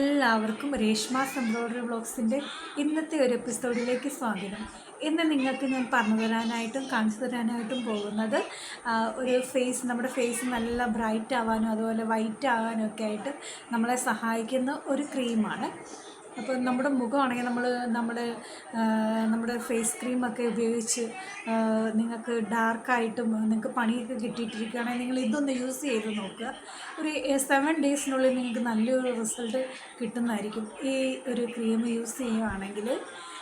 എല്ലാവർക്കും രേഷ്മ എംബ്രോയ്ഡറി ബ്ലോഗ്സിന്റെ ഇന്നത്തെ ഒരു എപ്പിസോഡിലേക്ക് സ്വാഗതം. ഇന്ന് നിങ്ങൾക്ക് ഞാൻ പറഞ്ഞു തരാനായിട്ടും കാണിച്ചു തരാനായിട്ടും പോകുന്നത് ഒരു ഫേസ് നമ്മുടെ ഫേസ് നല്ല ബ്രൈറ്റ് ആവാനും അതുപോലെ വൈറ്റ് ആവാനും ഒക്കെ ആയിട്ട് നമ്മളെ സഹായിക്കുന്ന ഒരു ക്രീമാണ്. അപ്പോൾ നമ്മുടെ മുഖമാണെങ്കിൽ നമ്മൾ നമ്മുടെ നമ്മുടെ ഫേസ് ക്രീമൊക്കെ ഉപയോഗിച്ച് നിങ്ങൾക്ക് ഡാർക്കായിട്ടും നിങ്ങൾക്ക് പണിയൊക്കെ കിട്ടിയിട്ടിരിക്കുകയാണെങ്കിൽ നിങ്ങൾ ഇതൊന്ന് യൂസ് ചെയ്ത് നോക്കുക. ഒരു സെവൻ ഡേയ്സിനുള്ളിൽ നിങ്ങൾക്ക് നല്ലൊരു റിസൾട്ട് കിട്ടുന്നതായിരിക്കും. ഈ ഒരു ക്രീം യൂസ് ചെയ്യുകയാണെങ്കിൽ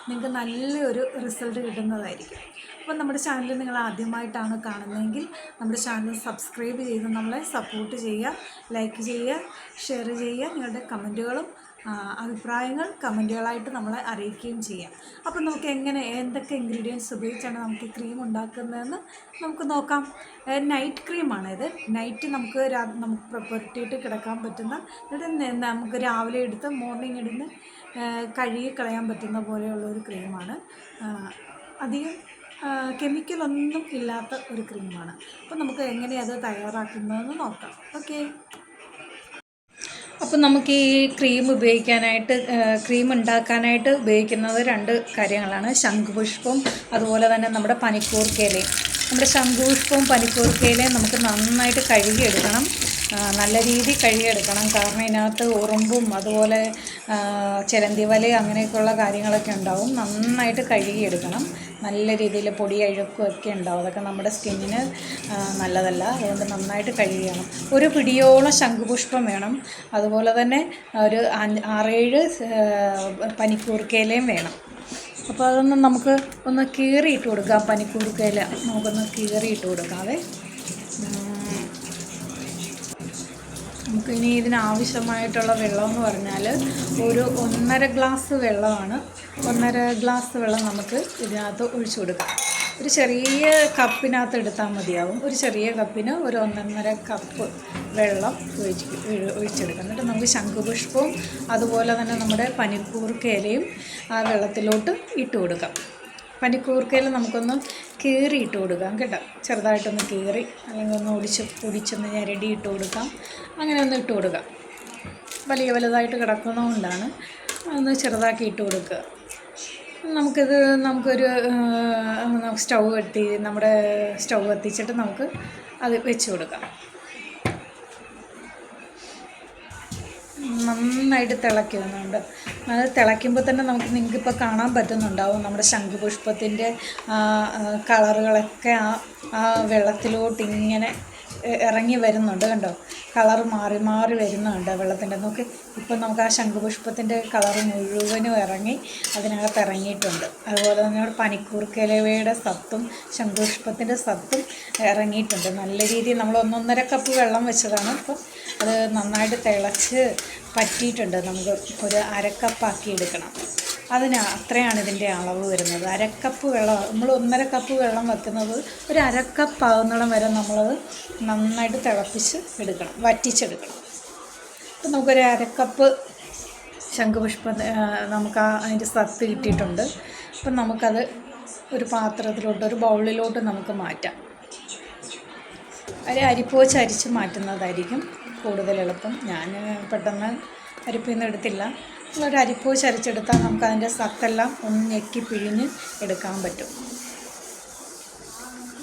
നിങ്ങൾക്ക് നല്ലൊരു റിസൾട്ട് കിട്ടുന്നതായിരിക്കും. അപ്പം നമ്മുടെ ചാനൽ നിങ്ങൾ ആദ്യമായിട്ടാണ് കാണുന്നതെങ്കിൽ നമ്മുടെ ചാനൽ സബ്സ്ക്രൈബ് ചെയ്ത് നമ്മളെ സപ്പോർട്ട് ചെയ്യുക ലൈക്ക് ചെയ്യുക ഷെയർ ചെയ്യുക നിങ്ങളുടെ കമന്റുകളും അഭിപ്രായങ്ങൾ കമന്റുകളായിട്ട് നമ്മളെ അറിയിക്കുകയും ചെയ്യാം. അപ്പോൾ നമുക്ക് എങ്ങനെ എന്തൊക്കെ ഇൻഗ്രീഡിയൻസ് ഉപയോഗിച്ചാണ് നമുക്ക് ക്രീം ഉണ്ടാക്കുന്നതെന്ന് നമുക്ക് നോക്കാം. നൈറ്റ് ക്രീമാണ് ഇത്. നൈറ്റ് നമുക്ക് നമുക്ക് പ്ര- പുരട്ടിയിട്ട് കിടക്കാൻ പറ്റുന്ന എന്നിട്ട് നമുക്ക് രാവിലെ എടുത്ത് മോർണിംഗ് ഇടുന്ന് കഴുകി കളയാൻ പറ്റുന്ന പോലെയുള്ള ഒരു ക്രീമാണ്. അധികം കെമിക്കലൊന്നും ഇല്ലാത്ത ഒരു ക്രീമാണ്. അപ്പോൾ നമുക്ക് എങ്ങനെയത് തയ്യാറാക്കുന്നതെന്ന് നോക്കാം. ഓക്കെ. അപ്പോൾ നമുക്ക് ഈ ക്രീം ഉപയോഗിക്കാനായിട്ട് ക്രീം ഉണ്ടാക്കാനായിട്ട് ഉപയോഗിക്കുന്നത് രണ്ട് കാര്യങ്ങളാണ്. ശംഖുപുഷ്പവും അതുപോലെ തന്നെ നമ്മുടെ പനിക്കൂർക്കയിലയും. നമ്മുടെ ശംഖുപുഷ്പവും പനിക്കൂർക്കയിലയും നമുക്ക് നന്നായിട്ട് കഴുകിയെടുക്കണം. നല്ല രീതിയിൽ കഴുകിയെടുക്കണം. കാരണം ഇതിനകത്ത് ഉറുമ്പും അതുപോലെ ചിലന്തി വല അങ്ങനെയൊക്കെയുള്ള കാര്യങ്ങളൊക്കെ ഉണ്ടാവും. നന്നായിട്ട് കഴുകിയെടുക്കണം. നല്ല രീതിയിൽ പൊടി അഴുക്കും ഒക്കെ ഉണ്ടാവും. അതൊക്കെ നമ്മുടെ സ്കിന്നിന് നല്ലതല്ല. അതുകൊണ്ട് നന്നായിട്ട് കഴുകിയണം ഒരു പിടിയോളം ശംഖുപുഷ്പം വേണം. അതുപോലെ തന്നെ ഒരു ആറേഴ് പനിക്കൂർക്കയിലയും വേണം. അപ്പോൾ അതൊന്ന് നമുക്ക് ഒന്ന് കീറിയിട്ട് കൊടുക്കാം. പനിക്കൂർക്കയില നമുക്കൊന്ന് കീറിയിട്ട് കൊടുക്കാവേ. ഉം. നമുക്കിനി ഇതിനാവശ്യമായിട്ടുള്ള വെള്ളമെന്ന് പറഞ്ഞാൽ ഒരു ഒന്നര ഗ്ലാസ് വെള്ളമാണ്. ഒന്നര ഗ്ലാസ് വെള്ളം നമുക്ക് ഇതിനകത്ത് ഒഴിച്ചു കൊടുക്കാം. ഒരു ചെറിയ കപ്പിനകത്ത് എടുത്താൽ മതിയാവും. ഒരു ചെറിയ കപ്പിന് ഒരു ഒന്നൊന്നര കപ്പ് വെള്ളം ഒഴിച്ച് ഒഴി- ഒഴിച്ചെടുക്കാം. എന്നിട്ട് നമുക്ക് ശംഖുപുഷ്പവും അതുപോലെ തന്നെ നമ്മുടെ പനിക്കൂർക്കയിലയും ആ വെള്ളത്തിലോട്ട് ഇട്ട് കൊടുക്കാം. പനിക്കൂർക്കയിൽ നമുക്കൊന്ന് കീറി ഇട്ട് കൊടുക്കാം കേട്ടോ. ചെറുതായിട്ടൊന്ന് കീറി അല്ലെങ്കിൽ ഒന്ന് ഒടിച്ച് ഒടിച്ചൊന്ന് ഞെരടി ഇട്ട് കൊടുക്കാം. അങ്ങനെ ഒന്ന് ഇട്ട് കൊടുക്കാം. വലിയ വലുതായിട്ട് കിടക്കുന്നതുകൊണ്ടാണ് ഒന്ന് ചെറുതാക്കി ഇട്ട് കൊടുക്കുക. നമുക്കിത് നമുക്കൊരു സ്റ്റൗ കത്തി നമ്മുടെ സ്റ്റൗ കത്തിച്ചിട്ട് നമുക്ക് അത് വെച്ച് കൊടുക്കാം. നന്നായിട്ട് തിളയ്ക്കുന്നുണ്ട്. അത് തിളയ്ക്കുമ്പോൾ തന്നെ നമുക്ക് നിങ്ങൾക്കിപ്പോൾ കാണാൻ പറ്റുന്നുണ്ടാവും നമ്മുടെ ശംഖുപുഷ്പത്തിന്റെ കളറുകളൊക്കെ ആ ആ വെള്ളത്തിലോട്ട് ഇങ്ങനെ ഇറങ്ങി വരുന്നുണ്ട് കണ്ടോ? കളർ മാറി മാറി വരുന്നുണ്ട് വെള്ളത്തിന്റെ നോക്ക്. ഇപ്പം നമുക്ക് ആ ശംഖുപുഷ്പത്തിന്റെ കളർ മുഴുവനും ഇറങ്ങി അതിനകത്ത് ഇറങ്ങിയിട്ടുണ്ട്. അതുപോലെ തന്നെ അവിടെ പനിക്കൂർക്കിലവയുടെ സത്തും ശംഖുപുഷ്പത്തിന്റെ സത്തും ഇറങ്ങിയിട്ടുണ്ട്. നല്ല രീതിയിൽ നമ്മൾ ഒന്നൊന്നര കപ്പ് വെള്ളം വെച്ചതാണ് അപ്പം അത് നന്നായിട്ട് തിളച്ച് പറ്റിയിട്ടുണ്ട്. നമുക്ക് ഒരു അരക്കപ്പാക്കി എടുക്കണം. അതിന് അത്രയാണ് ഇതിന്റെ അളവ് വരുന്നത്. അരക്കപ്പ് വെള്ളം നമ്മൾ ഒന്നര കപ്പ് വെള്ളം വെക്കുന്നത് ഒരു അരക്കപ്പാകുന്നിടം വരെ നമ്മളത് നന്നായിട്ട് തിളപ്പിച്ച് എടുക്കണം. വറ്റിച്ചെടുക്കണം. അപ്പം നമുക്കൊരു അരക്കപ്പ് ശംഖുപുഷ്പം നമുക്ക് അതിന്റെ സത്ത് കിട്ടിയിട്ടുണ്ട്. അപ്പം നമുക്കത് ഒരു പാത്രത്തിലോട്ട് ഒരു ബൗളിലോട്ട് നമുക്ക് മാറ്റാം. ഒരു അരിപ്പ് വെച്ച് അരിച്ച് മാറ്റുന്നതായിരിക്കും കൂടുതൽ എളുപ്പം. ഞാൻ പെട്ടെന്ന് അരിപ്പിൽ നിന്ന് എടുത്തില്ല. ഒരു അരിപ്പ് വെച്ച് അരിച്ചെടുത്താൽ നമുക്ക് അതിന്റെ സത്തെല്ലാം ഒന്ന് ഞെക്കി പിഴിഞ്ഞ് എടുക്കാൻ പറ്റും.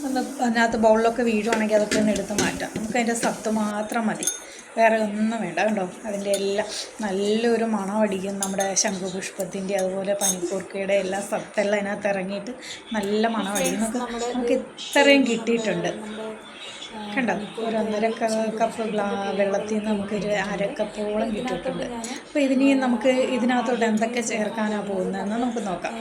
ഒന്ന് അതിനകത്ത് ബൗളിലൊക്കെ വീഴുവാണെങ്കിൽ അതൊക്കെ ഒന്ന് എടുത്ത് മാറ്റാം. നമുക്ക് അതിന്റെ സത്ത് മാത്രം മതി. വേറെ ഒന്നും വേണ്ട. കണ്ടോ? അതിന്റെ എല്ലാം നല്ലൊരു മണം അടിക്കും നമ്മുടെ ശംഖുപുഷ്പത്തിന്റെ അതുപോലെ പനിക്കൂർക്കയുടെ എല്ലാ സത്തെല്ലാം അതിനകത്ത് ഇറങ്ങിയിട്ട് നല്ല മണം അടിക്കും നമുക്ക് നമുക്ക് ഇത്രയും കിട്ടിയിട്ടുണ്ട്. കണ്ടോ? ഒരു ഒന്നര കപ്പ് ഗ്ലാ വെള്ളത്തിൽ നിന്ന് നമുക്കൊരു അരക്കപ്പോളം കിട്ടിയിട്ടുണ്ട്. അപ്പോൾ ഇതിനി നമുക്ക് ഇതിനകത്തോട്ട് എന്തൊക്കെ ചേർക്കാനാണ് പോകുന്നതെന്ന് നമുക്ക് നോക്കാം.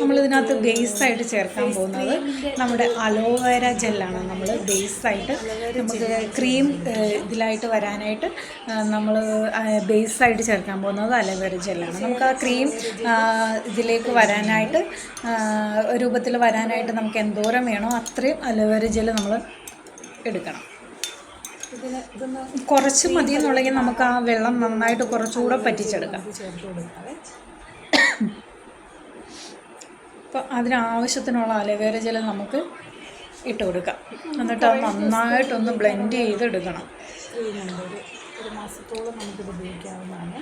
നമ്മളിതിനകത്ത് ബേസായിട്ട് ചേർക്കാൻ പോകുന്നത് നമ്മുടെ അലോവേര ജെല്ലാണ്. നമ്മൾ ബേസായിട്ട് നമുക്ക് ക്രീം ഇതിലായിട്ട് വരാനായിട്ട് നമ്മൾ ബേസായിട്ട് ചേർക്കാൻ പോകുന്നത് അലോവേര ജെല്ലാണ്. നമുക്ക് ആ ക്രീം ഇതിലേക്ക് വരാനായിട്ട് രൂപത്തിൽ വരാനായിട്ട് നമുക്ക് എന്തോരം വേണോ അത്രയും അലോവേര ജെല്ല് നമ്മൾ എടുക്കണം. കുറച്ച് മതി എന്നുണ്ടെങ്കിൽ നമുക്ക് ആ വെള്ളം നന്നായിട്ട് കുറച്ചുകൂടെ പറ്റിച്ചെടുക്കാം. അപ്പോൾ അതിനാവശ്യത്തിനുള്ള അലവേര ജലം നമുക്ക് ഇട്ട് കൊടുക്കാം. എന്നിട്ട് അത് നന്നായിട്ടൊന്ന് ബ്ലെൻഡ് ചെയ്തെടുക്കണം. ഒരു മാസത്തോളം നമുക്കിത് ഉപയോഗിക്കാവുന്നതാണ്.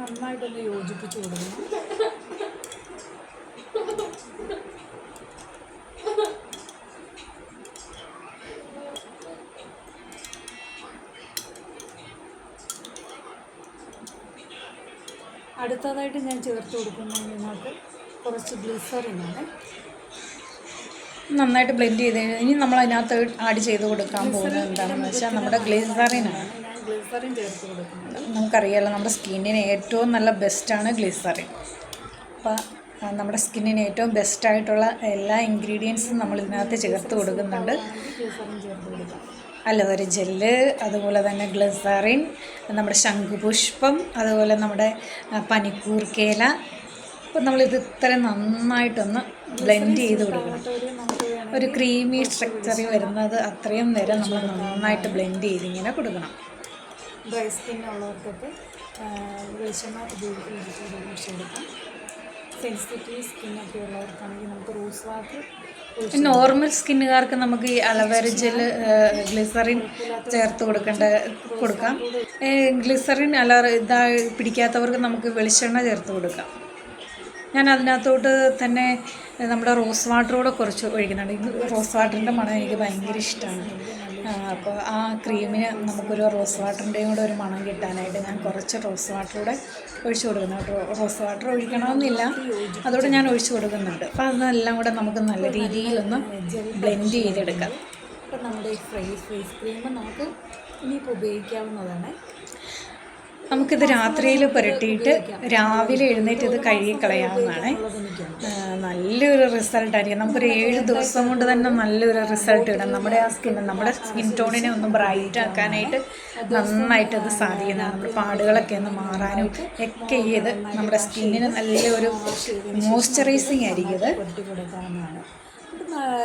നന്നായിട്ടൊന്ന് യോജിപ്പിച്ച് കൊടുക്കണം. അടുത്തതായിട്ട് ഞാൻ ചേർത്ത് കൊടുക്കുന്നത് നിങ്ങൾക്ക് കുറച്ച് ഗ്ലിസറിനാണ് നന്നായിട്ട് ബ്ലെൻഡ് ചെയ്ത് ഇനി നമ്മൾ അതിനകത്ത് ആഡ് ചെയ്ത് കൊടുക്കാൻ പോകുന്നത് എന്താണെന്ന് വെച്ചാൽ നമ്മുടെ ഗ്ലിസറിനാണ് ഞാൻ ഗ്ലിസറിൻ ചേർത്ത് കൊടുക്കുന്നത് നമുക്കറിയാമല്ലോ നമ്മുടെ സ്കിന്നിന് ഏറ്റവും നല്ല ബെസ്റ്റാണ് ഗ്ലിസറിൻ. അപ്പോൾ നമ്മുടെ സ്കിന്നിന് ഏറ്റവും ബെസ്റ്റായിട്ടുള്ള എല്ലാ ഇൻഗ്രീഡിയൻസും നമ്മൾ ഇതിനകത്ത് ചേർത്ത് കൊടുക്കുന്നുണ്ട്. ഗ്ലിസറിൻ ചേർത്ത് കൊടുക്കാം. അലോവേര ജെല്ല് അതുപോലെ തന്നെ ഗ്ലിസറിൻ നമ്മുടെ ശംഖുപുഷ്പം അതുപോലെ നമ്മുടെ പനിക്കൂർക്കേല നമ്മൾ നമ്മളിത് ഇത്ര നന്നായിട്ടൊന്ന് ബ്ലെൻഡ് ചെയ്ത് കൊടുക്കണം. ഒരു ക്രീമി സ്ട്രക്ചറിൽ വരുന്നത് അത്രയും നേരം നമ്മൾ നന്നായിട്ട് ബ്ലെൻഡ് ചെയ്ത് ഇങ്ങനെ കൊടുക്കണം. ഡ്രൈ സ്കിൻ ഉള്ളവർക്കൊക്കെ വെളിച്ചെണ്ണ ഉപയോഗിച്ച് ഉപയോഗിച്ച് കൊടുക്കാം സെൻസിറ്റീവ് സ്കിന്നൊക്കെ ഉള്ളവർക്കാണെങ്കിൽ നമുക്ക് റോസ് വാട്ടർ നോർമൽ സ്കിന്നുകാർക്ക് നമുക്ക് ഈ അലവേര ജെൽ ഗ്ലിസറിൻ ചേർത്ത് കൊടുക്കേണ്ട കൊടുക്കാം. ഗ്ലിസറിൻ അല ഇതാ പിടിക്കാത്തവർക്ക് നമുക്ക് വെളിച്ചെണ്ണ ചേർത്ത് കൊടുക്കാം. ഞാൻ അതിനകത്തോട്ട് തന്നെ നമ്മുടെ റോസ് വാട്ടറോടെ കുറച്ച് ഒഴിക്കുന്നുണ്ട്. റോസ് വാട്ടറിന്റെ മണം എനിക്ക് ഭയങ്കര ഇഷ്ടമാണ് അപ്പോൾ ആ ക്രീമിന് നമുക്കൊരു റോസ് വാട്ടറിന്റെയും കൂടെ ഒരു മണം കിട്ടാനായിട്ട് ഞാൻ കുറച്ച് റോസ് വാട്ടർ കൂടെ ഒഴിച്ചു കൊടുക്കുന്നത് കേട്ടോ. റോസ് വാട്ടർ ഒഴിക്കണമെന്നില്ല. അതോടെ ഞാൻ ഒഴിച്ചു കൊടുക്കുന്നുണ്ട്. അപ്പോൾ അതെല്ലാം കൂടെ നമുക്ക് നല്ല രീതിയിലൊന്ന് ബ്ലെൻഡ് ചെയ്തെടുക്കാം. അപ്പം നമ്മുടെ ഈ ഫേസ് ഫേസ് ക്രീം നമുക്ക് ഇനിയിപ്പോൾ ഉപയോഗിക്കാവുന്നതാണ്. നമുക്കിത് രാത്രിയിൽ പുരട്ടിയിട്ട് രാവിലെ എഴുന്നേറ്റ് ഇത് കഴുകി കളയാവുന്നതാണ് നല്ലൊരു റിസൾട്ട് ആയിരിക്കും. നമുക്കൊരു ഏഴ് ദിവസം കൊണ്ട് തന്നെ നല്ലൊരു റിസൾട്ട് ഇടാം നമ്മുടെ ആ സ്കിൻ നമ്മുടെ സ്കിൻ ടോണിനെ ഒന്ന് ബ്രൈറ്റ് ആക്കാനായിട്ട് നന്നായിട്ട് ഇത് സാധിക്കുന്നതാണ്. നമ്മുടെ പാടുകളൊക്കെ ഒന്ന് മാറാനും ഒക്കെ ഇത് നമ്മുടെ സ്കിന്നിന് നല്ലൊരു മോയ്സ്ചറൈസിങ് ആയിരിക്കും ഇത്.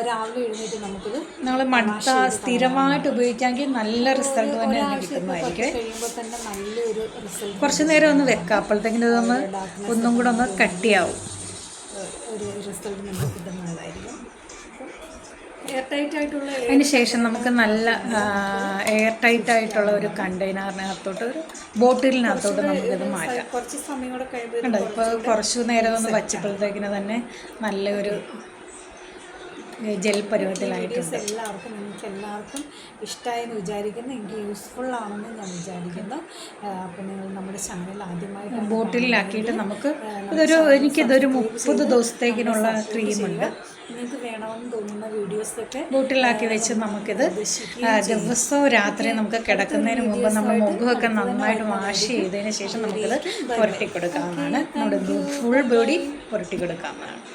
രാവിലെ എഴുന്നേറ്റ് നമുക്കിത് നമ്മൾ മട്ട സ്ഥിരമായിട്ട് ഉപയോഗിക്കാമെങ്കിൽ നല്ല റിസൾട്ട് തന്നെ കിട്ടുന്നതായിരിക്കും. കഴിയുമ്പോൾ തന്നെ നല്ലൊരു റിസൾട്ട് കുറച്ച് നേരം ഒന്ന് വെക്കാം. അപ്പോഴത്തേക്കിനും ഇതൊന്ന് ഒന്നും കൂടെ ഒന്ന് കട്ടിയാവും. ഒരു റിസൾട്ട് നമുക്ക് കിട്ടുന്നതായിരിക്കും. എയർ ടൈറ്റ് ആയിട്ടുള്ള അതിന് ശേഷം നമുക്ക് നല്ല എയർ ടൈറ്റ് ആയിട്ടുള്ള ഒരു കണ്ടെയ്നറിനകത്തോട്ട് ഒരു ബോട്ടിലിനകത്തോട്ട് നമുക്കിത് മാറ്റാം. കുറച്ച് സമയം കൂടെ കഴിയുമ്പോൾ ഇപ്പോൾ കുറച്ച് നേരം ഒന്ന് വച്ചപ്പോഴത്തേക്കിന് തന്നെ നല്ലൊരു ജെൽ പരുവത്തിലായിട്ടുണ്ട് എല്ലാവർക്കും നിങ്ങൾക്ക് എല്ലാവർക്കും ഇഷ്ടമായെന്ന് വിചാരിക്കുന്നു. എനിക്ക് യൂസ്ഫുൾ ആണെന്ന് ഞാൻ വിചാരിക്കുന്നു. അപ്പോൾ നിങ്ങൾ നമ്മുടെ ചാനൽ ആദ്യമായി ബോട്ടിലാക്കിയിട്ട് നമുക്ക് ഇതൊരു എനിക്കിതൊരു മുപ്പത് ദിവസത്തേക്കിനുള്ള ക്രീമുണ്ട് നിങ്ങൾക്ക് വേണമെന്ന് തോന്നുന്ന വീഡിയോസൊക്കെ ബോട്ടിലാക്കി വെച്ച് നമുക്കിത് ദിവസവും രാത്രി നമുക്ക് കിടക്കുന്നതിന് മുമ്പ് നമ്മൾ മുഖമൊക്കെ നന്നായിട്ട് വാഷ് ചെയ്തതിന് ശേഷം നമുക്കിത് പുരട്ടി കൊടുക്കാവുന്നതാണ് നമ്മുടെ ഫുൾ ബോഡി പുരട്ടി കൊടുക്കാവുന്നതാണ്